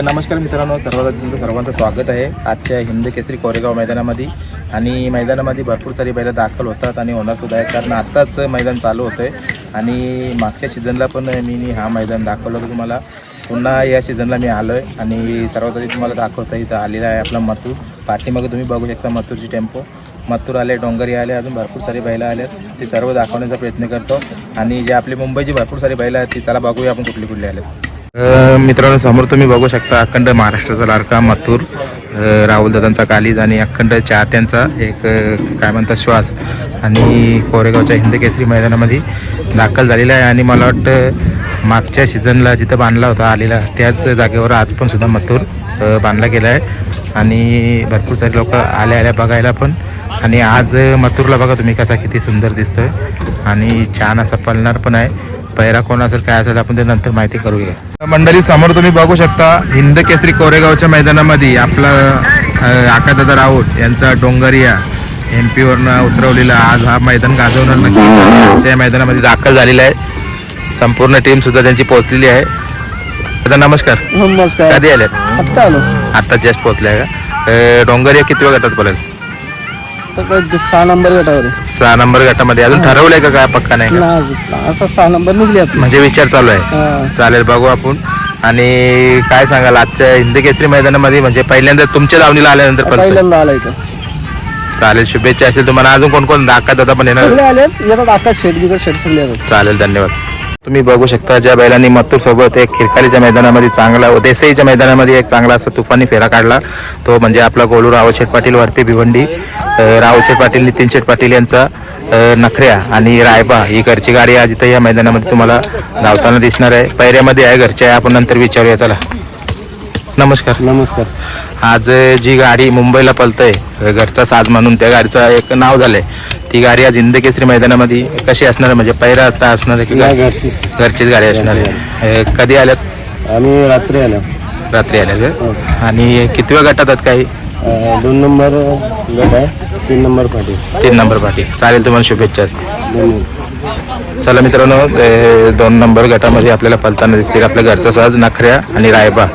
नमस्कार मित्रांनो सर्वांना तुमचं सर्वांचं स्वागत आहे. आजच्या हिंद केसरी कोरेगाव मैदानामध्ये आणि मैदानामध्ये भरपूर सारी बैलं दाखल होतात आणि होणार सुद्धा आहे कारण आत्ताच मैदान चालू होतं आहे आणि मागच्या सीझनला पण मी हा मैदान दाखवलं होतं तुम्हाला. पुन्हा या सीझनला मी आलो आहे आणि सर्वात आधी तुम्हाला दाखवता इथं आलेला आहे आपला मथूर. पाठीमागे तुम्ही बघू शकता मथूरची टेम्पो मथूर आले डोंगरी आले अजून भरपूर सारी बैलं आल्यात ते सर्व दाखवण्याचा प्रयत्न करतो. आणि जे आपली मुंबईची भरपूर सारी बैलं आहेत ती त्याला बघूया आपण कुठली कुठली आलेत. मित्रांनो समोर तुम्ही बघू शकता अखंड महाराष्ट्राचा लाडका मथुर राहुल दादांचा कालीज आणि अखंड चाहत्यांचा एक काय म्हणतात श्वास. आणि कोरेगावच्या हिंद केसरी मैदानामध्ये दाखल झालेला आहे आणि मला वाटतं मागच्या सीझनला जिथं बांधला होता आलेला त्याच जागेवर आज पण सुद्धा मथुर बांधला गेला आहे. आणि भरपूर सारे लोक आल्या आल्या बघायला पण. आणि आज मथुरला बघा तुम्ही कसा किती सुंदर दिसतोय. आणि छान असा पलणार पण आहे. पैरा कोण असेल काय असेल आपण ते नंतर माहिती करूया. मंडळी समोर तुम्ही बघू शकता हिंद केसरी कोरेगावच्या मैदानामध्ये आपला आकादादा राऊत यांचा डोंगरिया एम पीवरनं उतरवलेला. आज हा मैदान गाजवणार नक्की. या मैदानामध्ये दाखल झालेला आहे. संपूर्ण टीम सुद्धा त्यांची पोहोचलेली आहे. दादा नमस्कार. नमस्कार. कधी आले. आत्ता जस्ट पोहोचले का? डोंगरिया किती वेळ गटात बोलेल काय सहा नंबर गटावर आहे. सहा नंबर गटामध्ये अजून ठरवलंय का काय पक्का नाही का? ना अजून. असा सहा नंबर निघले आता. म्हणजे विचार चालू आहे. हा. चालेल बघू आपण. आणि काय सांगाल आजच्या हिंद केसरी मैदानामध्ये म्हणजे पहिल्यांदा तुमच्या दावणीला आल्यानंतर पण पहिल्यांदा आलाय का? चालेल शुभेच्छा असेल तुम्हाला. अजून कोण कोण दाखवत होता पण येणार सगळे आले येतात आकाश शेट बिकट शेट सगळे येतात चालेल धन्यवाद. तुम्ही बघू शकता ज्या बैलांनी मत्तूर सोबत एक खिरकालीच्या मैदानामध्ये चांगला देसाईच्या मैदानामध्ये एक चांगला असा तुफानी फेरा काढला. तो म्हणजे आपला गोलू रावशेठ पाटील वरती भिवंडी अं, रावशेठ पाटील नितीन शेठ पाटील यांचा नखऱ्या आणि रायबा ही घरची गाडी आज इथं या मैदानामध्ये तुम्हाला धावताना दिसणार आहे. पैऱ्यामध्ये आहे घरची आहे आपण नंतर विचारूया. चला. नमस्कार. नमस्कार. आज जी गाडी मुंबईला पलतय घरचा साज म्हणून त्या गाडीचं एक नाव झालंय. ती गाडी आज हिंद केसरी मैदानामध्ये कशी असणार आहे? म्हणजे पैरा आता असणार आहे की नाही घरचीच. गाडी असणार आहे. अ, कधी आल्यात? आम्ही रात्री आलो. रात्री आल्या का आणि कितव्या गटात आहेत काही? अं, दोन नंबर गट आहे तीन नंबर पाठी. तीन नंबर पाठी. चालेल तुम्हाला शुभेच्छा असतील. धन्यवाद. चला मित्रांनो दोन नंबर गटामध्ये आपल्याला पलताना दिसतील आपल्या घरचा साज नखऱ्या आणि रायबा.